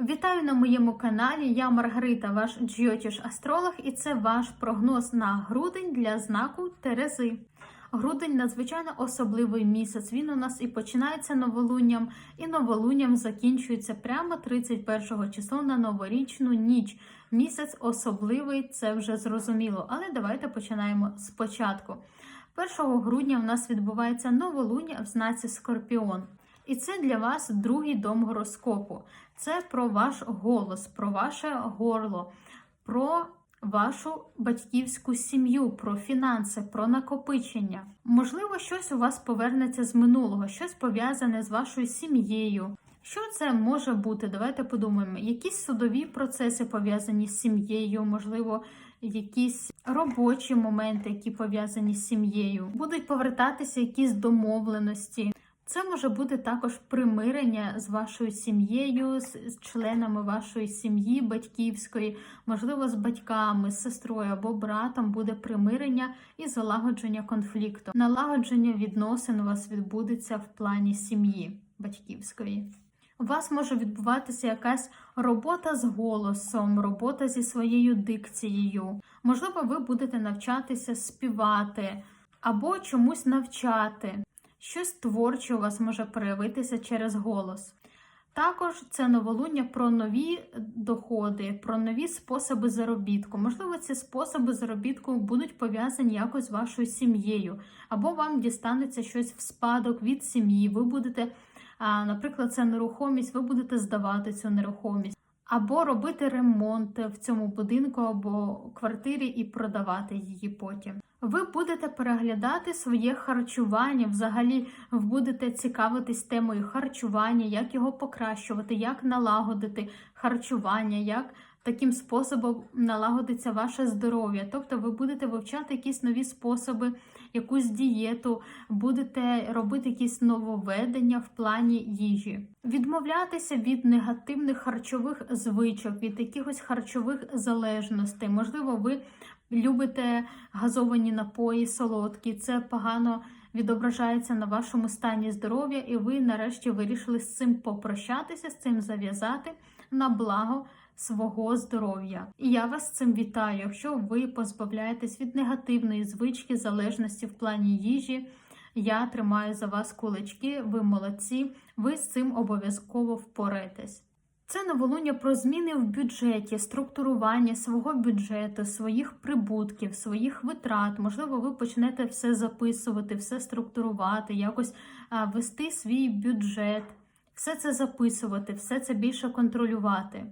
Вітаю на моєму каналі. Я Маргарита, ваш джйотіш астролог, і це ваш прогноз на грудень для знаку Терези. Грудень надзвичайно особливий місяць. Він у нас і починається новолунням, і новолунням закінчується прямо 31 число на новорічну ніч. Місяць особливий, це вже зрозуміло. Але давайте починаємо спочатку. 1 грудня у нас відбувається новолуння в знаці Скорпіон. І це для вас другий дом гороскопу. Це про ваш голос, про ваше горло, про вашу батьківську сім'ю, про фінанси, про накопичення. Можливо, щось у вас повернеться з минулого, щось пов'язане з вашою сім'єю. Що це може бути? Давайте подумаємо. Якісь судові процеси пов'язані з сім'єю, можливо, якісь робочі моменти, які пов'язані з сім'єю, будуть повертатися якісь домовленості. Це може бути також примирення з вашою сім'єю, з членами вашої сім'ї батьківської, можливо, з батьками, з сестрою або братом буде примирення і залагодження конфлікту. Налагодження відносин у вас відбудеться в плані сім'ї батьківської. У вас може відбуватися якась робота з голосом, робота зі своєю дикцією. Можливо, ви будете навчатися співати або чомусь навчати. Щось творче у вас може проявитися через голос. Також це новолуння про нові доходи, про нові способи заробітку. Можливо, ці способи заробітку будуть пов'язані якось з вашою сім'єю, або вам дістанеться щось в спадок від сім'ї. Ви будете, наприклад, це нерухомість, ви будете здавати цю нерухомість, або робити ремонт в цьому будинку або квартирі і продавати її потім. Ви будете переглядати своє харчування, взагалі будете цікавитись темою харчування, як його покращувати, як налагодити харчування, як таким способом налагодиться ваше здоров'я. Тобто ви будете вивчати якісь нові способи, якусь дієту, будете робити якісь нововведення в плані їжі, відмовлятися від негативних харчових звичок, від якихось харчових залежностей. Можливо, ви любите газовані напої, солодкі, це погано відображається на вашому стані здоров'я, і ви нарешті вирішили з цим попрощатися, з цим зав'язати на благо свого здоров'я. І я вас цим вітаю, якщо ви позбавляєтесь від негативної звички, залежності в плані їжі. Я тримаю за вас кулачки, ви молодці, ви з цим обов'язково впораєтесь. Це новолуння про зміни в бюджеті, структурування свого бюджету, своїх прибутків, своїх витрат. Можливо, ви почнете все записувати, все структурувати, якось вести свій бюджет, все це записувати, все це більше контролювати,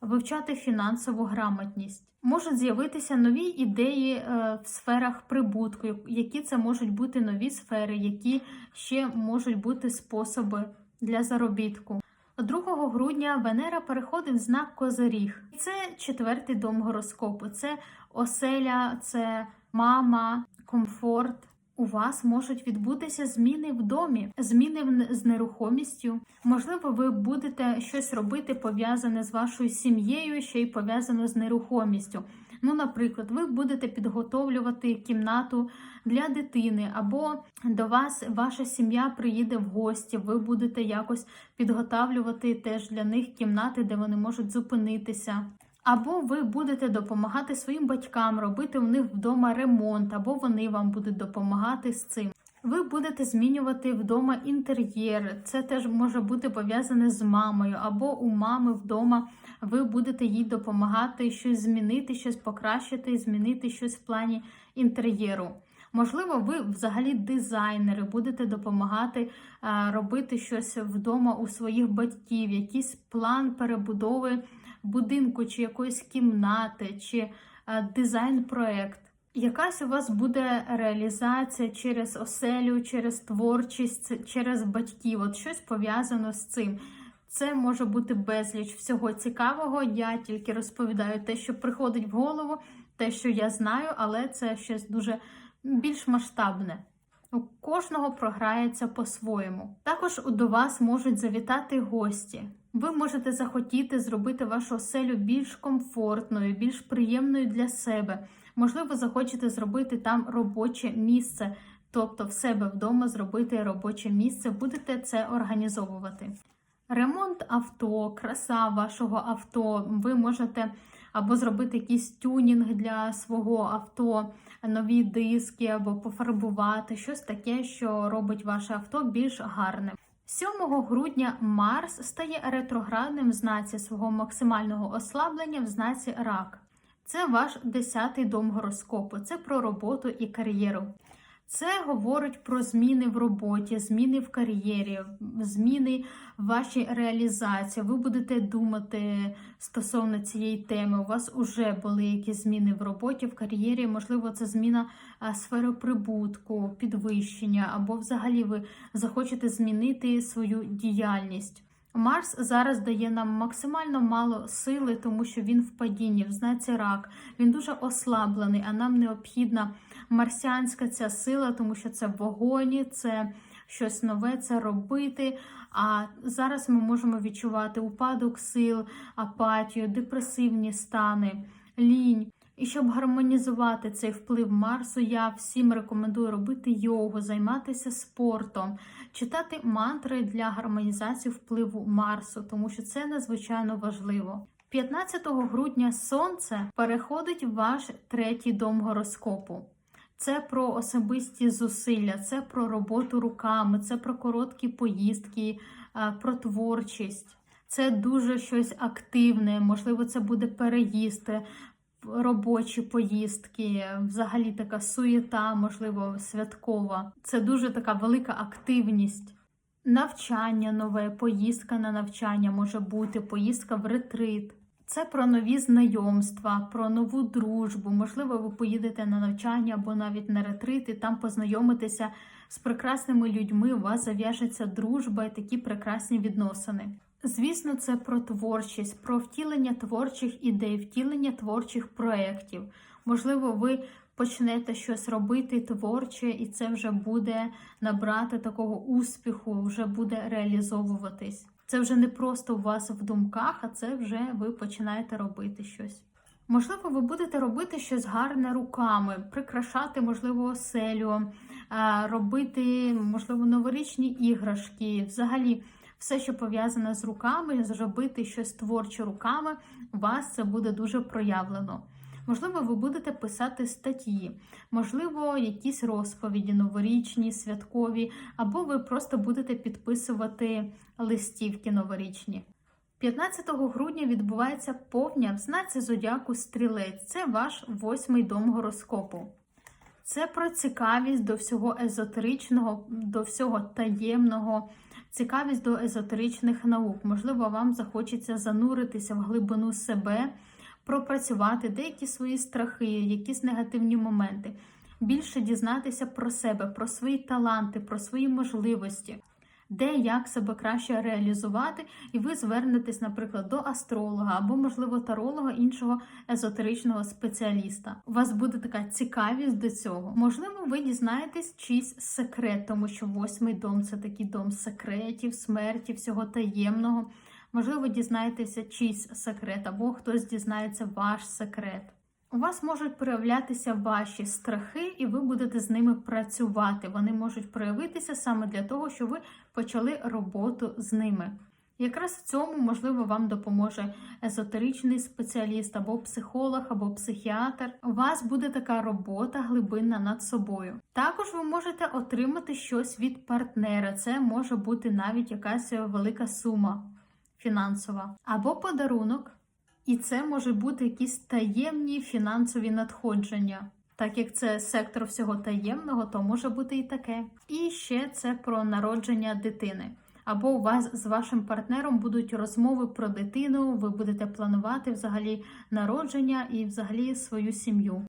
вивчати фінансову грамотність. Можуть з'явитися нові ідеї е, в сферах прибутку, які це можуть бути нові сфери, які ще можуть бути способи для заробітку. 2 грудня Венера переходить в знак Козиріг. Це четвертий дом гороскопу. Це оселя, це мама, комфорт. У вас можуть відбутися зміни в домі, зміни з нерухомістю. Можливо, ви будете щось робити пов'язане з вашою сім'єю, ще й пов'язане з нерухомістю. Ну, наприклад, ви будете підготовлювати кімнату для дитини, або до вас ваша сім'я приїде в гості. Ви будете якось підготавлювати теж для них кімнати, де вони можуть зупинитися. Або ви будете допомагати своїм батькам робити у них вдома ремонт, або вони вам будуть допомагати з цим. Ви будете змінювати вдома інтер'єр. Це теж може бути пов'язане з мамою, або у мами вдома ви будете їй допомагати щось змінити, щось покращити, змінити щось в плані інтер'єру. Можливо, ви взагалі дизайнери будете допомагати робити щось вдома у своїх батьків, якийсь план перебудови будинку чи якоїсь кімнати, чи а, дизайн-проект. Якась у вас буде реалізація через оселю, через творчість, через батьків, от щось пов'язано з цим. Це може бути безліч всього цікавого. Я тільки розповідаю те, що приходить в голову, те, що я знаю, але це щось дуже більш масштабне. У кожного програється по-своєму. Також до вас можуть завітати гості. Ви можете захотіти зробити вашу оселю більш комфортною, більш приємною для себе. Можливо, захочете зробити там робоче місце, тобто в себе вдома зробити робоче місце, будете це організовувати. Ремонт авто, краса вашого авто. Ви можете або зробити якийсь тюнінг для свого авто, нові диски, або пофарбувати щось таке, що робить ваше авто більш гарним. 7 грудня Марс стає ретроградним в знаці свого максимального ослаблення в знаці Рак. Це ваш 10-й дом гороскопу, це про роботу і кар'єру. Це говорить про зміни в роботі, зміни в кар'єрі, зміни в вашій реалізації. Ви будете думати стосовно цієї теми. У вас вже були якісь зміни в роботі, в кар'єрі. Можливо, це зміна сфери прибутку, підвищення, або взагалі ви захочете змінити свою діяльність. Марс зараз дає нам максимально мало сили, тому що він в падінні, в знаці рак. Він дуже ослаблений, а нам необхідна марсіанська ця сила, тому що це вогоні, це щось нове, це робити. А зараз ми можемо відчувати упадок сил, апатію, депресивні стани, лінь. І щоб гармонізувати цей вплив Марсу, я всім рекомендую робити йогу, займатися спортом, читати мантри для гармонізації впливу Марсу, тому що це надзвичайно важливо. 15 грудня Сонце переходить в ваш третій дом гороскопу. Це про особисті зусилля, це про роботу руками, це про короткі поїздки, е, про творчість. Це дуже щось активне, можливо, це буде переїзд, робочі поїздки, взагалі така суєта, можливо, святкова. Це дуже така велика активність. Навчання нове, поїздка на навчання може бути, поїздка в ретрит. Це про нові знайомства, про нову дружбу. Можливо, ви поїдете на навчання або навіть на ретрит і там познайомитеся з прекрасними людьми. У вас зав'яжеться дружба і такі прекрасні відносини. Звісно, це про творчість, про втілення творчих ідей, втілення творчих проєктів. Можливо, ви почнете щось робити творче, і це вже буде набрати такого успіху, вже буде реалізовуватись. Це вже не просто у вас в думках, а це вже ви починаєте робити щось. Можливо, ви будете робити щось гарне руками, прикрашати, можливо, оселю, робити, можливо, новорічні іграшки, взагалі. Все, що пов'язане з руками, зробити щось творче руками, у вас це буде дуже проявлено. Можливо, ви будете писати статті, можливо, якісь розповіді новорічні, святкові, або ви просто будете підписувати листівки новорічні. 15 грудня відбувається повня в знаці зодіаку стрілець. Це ваш восьмий дом гороскопу. Це про цікавість до всього езотеричного, до всього таємного, цікавість до езотеричних наук. Можливо, вам захочеться зануритися в глибину себе, пропрацювати деякі свої страхи, якісь негативні моменти, більше дізнатися про себе, про свої таланти, про свої можливості. Де як себе краще реалізувати, і ви звернетесь, наприклад, до астролога або, можливо, таролога іншого езотеричного спеціаліста. У вас буде така цікавість до цього. Можливо, ви дізнаєтесь чийсь секрет, тому що восьмий дом це такий дом секретів, смерті, всього таємного. Можливо, дізнаєтеся чийсь секрет, або хтось дізнається ваш секрет. У вас можуть проявлятися ваші страхи, і ви будете з ними працювати. Вони можуть проявитися саме для того, щоб ви почали роботу з ними. Якраз в цьому, можливо, вам допоможе езотеричний спеціаліст, або психолог, або психіатр. У вас буде така робота глибинна над собою. Також ви можете отримати щось від партнера. Це може бути навіть якась велика сума фінансова, або подарунок. І це може бути якісь таємні фінансові надходження. Так як це сектор всього таємного, то може бути і таке. І ще це про народження дитини. Або у вас з вашим партнером будуть розмови про дитину, ви будете планувати взагалі народження і взагалі свою сім'ю.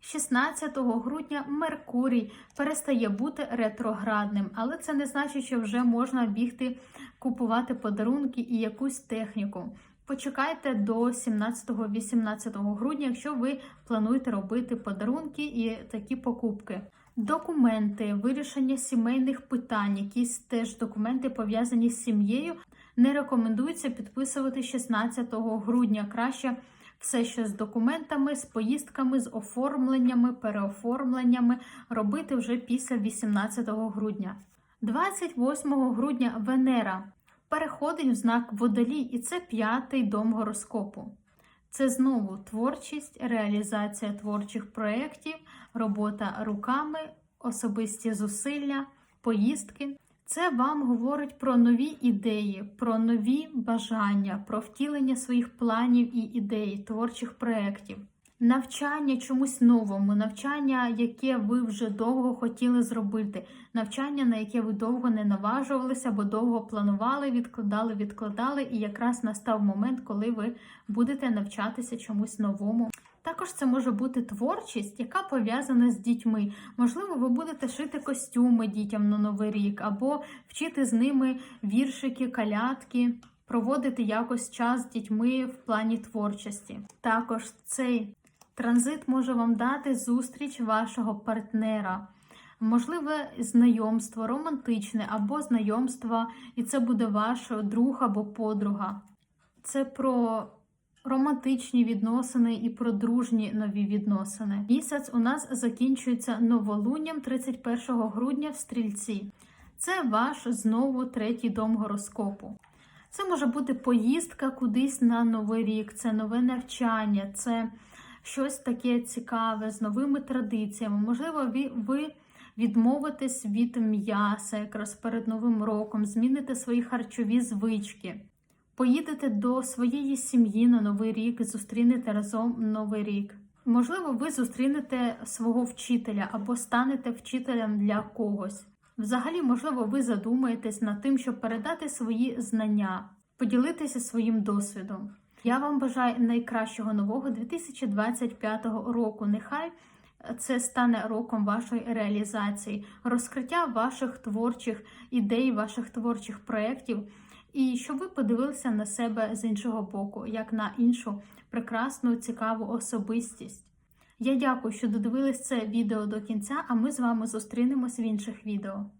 16 грудня Меркурій перестає бути ретроградним, але це не значить, що вже можна бігти купувати подарунки і якусь техніку. Почекайте до 17-18 грудня, якщо ви плануєте робити подарунки і такі покупки. Документи, вирішення сімейних питань, якісь теж документи пов'язані з сім'єю, не рекомендується підписувати 16 грудня. Краще все, що з документами, з поїздками, з оформленнями, переоформленнями робити вже після 18 грудня. 28 грудня Венера переходить в знак водолій, і це п'ятий дом гороскопу. Це знову творчість, реалізація творчих проєктів, робота руками, особисті зусилля, поїздки. Це вам говорить про нові ідеї, про нові бажання, про втілення своїх планів і ідей, творчих проєктів. Навчання чомусь новому, навчання, яке ви вже довго хотіли зробити, навчання, на яке ви довго не наважувалися, бо довго планували, відкладали, відкладали, і якраз настав момент, коли ви будете навчатися чомусь новому. Також це може бути творчість, яка пов'язана з дітьми. Можливо, ви будете шити костюми дітям на новий рік, або вчити з ними віршики, калятки, проводити якось час з дітьми в плані творчості. Також цей транзит може вам дати зустріч вашого партнера. Можливе знайомство, романтичне або знайомство, і це буде ваш друг або подруга. Це про романтичні відносини і про дружні нові відносини. Місяць у нас закінчується новолунням 31 грудня в стрільці. Це ваш знову третій дом гороскопу. Це може бути поїздка кудись на новий рік, це нове навчання, це щось таке цікаве з новими традиціями. Можливо, ви, ви відмовитесь від м'яса якраз перед новим роком, зміните свої харчові звички. Поїдете до своєї сім'ї на новий рік і зустрінете разом новий рік. Можливо, ви зустрінете свого вчителя або станете вчителем для когось. Взагалі, можливо, ви задумаєтесь над тим, щоб передати свої знання, поділитися своїм досвідом. Я вам бажаю найкращого нового 2025 року. Нехай це стане роком вашої реалізації, розкриття ваших творчих ідей, ваших творчих проєктів. І щоб ви подивилися на себе з іншого боку, як на іншу прекрасну, цікаву особистість. Я дякую, що додивились це відео до кінця, а ми з вами зустрінемось в інших відео.